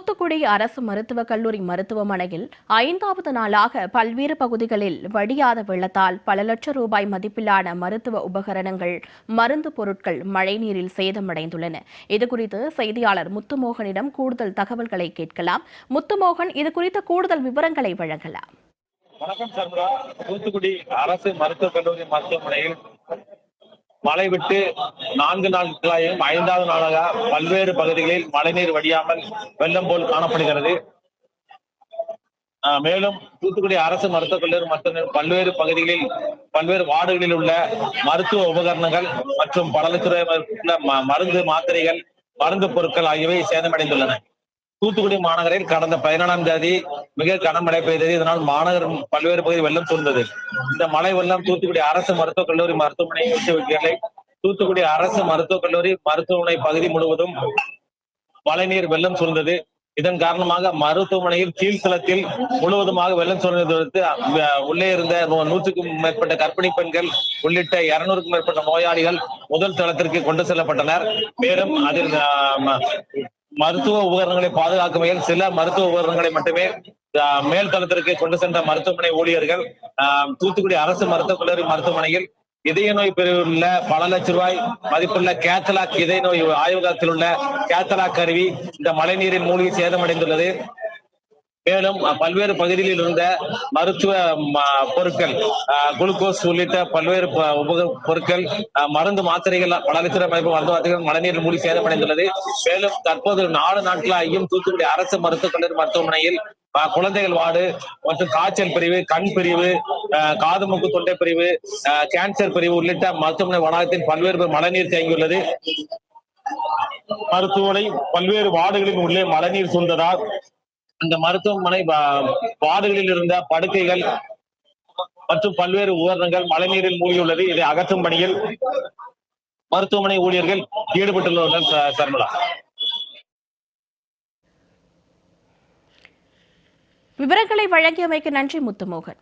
தூத்துக்குடி அரசு மருத்துவக் கல்லூரி மருத்துவமனையில் ஐந்தாவது நாளாக பல்வேறு பகுதிகளில் வடியாத வெள்ளத்தால் பல லட்சம் ரூபாய் மதிப்பிலான மருத்துவ உபகரணங்கள் மருந்து பொருட்கள் மழைநீரில் சேதமடைந்துள்ளன. இதுகுறித்து செய்தியாளர் முத்துமோகனிடம் கூடுதல் தகவல்களை கேட்கலாம். முத்துமோகன் இது குறித்த கூடுதல் விவரங்களை வழங்கலாம். வணக்கம் சர்மரா தூத்துக்குடி அரசு மருத்துவக் கல்லூரி மருத்துவமனையில் மழை விட்டு நான்கு நாட்களாயும் ஐந்தாவது நாளாக பல்வேறு பகுதிகளில் மழைநீர் வடியாமல் வெள்ளம் போல் காணப்படுகிறது. ஆஹ் மேலும் தூத்துக்குடி அரசு மருத்துவக் கல்லூரி மற்றும் பல்வேறு பகுதிகளில் பல்வேறு வார்டுகளில் உள்ள மருத்துவ உபகரணங்கள் மற்றும் பல மருந்து மாத்திரைகள் மருந்து பொருட்கள் ஆகியவை சேதமடைந்துள்ளன. தூத்துக்குடி மாநகரில் கடந்த பதினேழாம் தேதி மிக கனமழை பெய்தது. இதனால் மாநகர் பல்வேறு பகுதி வெள்ளம் சூழ்ந்தது இந்த மழை வெள்ளம் தூத்துக்குடி அரசு மருத்துவக் கல்லூரி மருத்துவமனை தூத்துக்குடி அரசு மருத்துவக் கல்லூரி மருத்துவமனை பகுதி முழுவதும் மழைநீர் வெள்ளம் சூழ்ந்தது. இதன் காரணமாக மருத்துவமனையில் கீழ்த்தளத்தில் முழுவதுமாக வெள்ளம் சூழ்ந்தது அஹ், உள்ளே இருந்த நூ- நூற்றுக்கும் மேற்பட்ட கர்ப்பிணி பெண்கள் உள்ளிட்ட இருநூறுக்கும் மேற்பட்ட நோயாளிகள் முதல் தளத்திற்கு கொண்டு செல்லப்பட்டனர். மேலும் அதில் மருத்துவ உபகரணங்களை பாதுகாக்கும் வகையில் சில மருத்துவ உபகரணங்களை மட்டுமே அஹ், மேல் தளத்திற்கு கொண்டு சென்ற மருத்துவமனை ஊழியர்கள் தூத்துக்குடி அரசு மருத்துவக் கல்லூரி மருத்துவமனையில் இதய நோய் பிரிவில் உள்ள பல லட்ச ரூபாய் மதிப்புள்ள கேத்தலாக் இதய நோய் ஆய்வகத்தில் உள்ள கேத்தலாக் கருவி இந்த மழைநீரில் மூழ்கி சேதமடைந்துள்ளது. மேலும் பல்வேறு பகுதிகளில் இருந்த மருத்துவ ம, பொருட்கள் குளுக்கோஸ் உள்ளிட்ட பல்வேறு உபக பொருட்கள் மருந்து மாத்திரைகள் பல லட்சம் ரூபாய் மருந்து மாத்திரைகள் மழைநீரில் மூடி சேதமடைந்துள்ளது. மேலும் தற்போது நாலு நாட்களாகியும் தூத்துக்குடி அரசு மருத்துவக் கல்லூரி மருத்துவமனையில் குழந்தைகள் வார்டு மற்றும் காய்ச்சல் பிரிவு கண் பிரிவு அஹ், காது மூக்கு தொண்டை பிரிவு அஹ், கேன்சர் பிரிவு உள்ளிட்ட மருத்துவமனை வளாகத்தின் பல்வேறு மழைநீர் தேங்கியுள்ளது. மருத்துவமனை பல்வேறு வார்டுகளின் உள்ளே மழைநீர் சூழ்ந்ததால் அந்த மருத்துவமனை வார்டுகளில் இருந்த படுக்கைகள் மற்றும் பல்வேறு உபகரணங்கள் மழைநீரில் மூழ்கியுள்ளது. இதை அகற்றும் பணியில் மருத்துவமனை ஊழியர்கள் ஈடுபட்டுள்ளவர்கள் சர்மலா. விவரங்களை வழங்கியமைக்கு நன்றி முத்துமோகன்.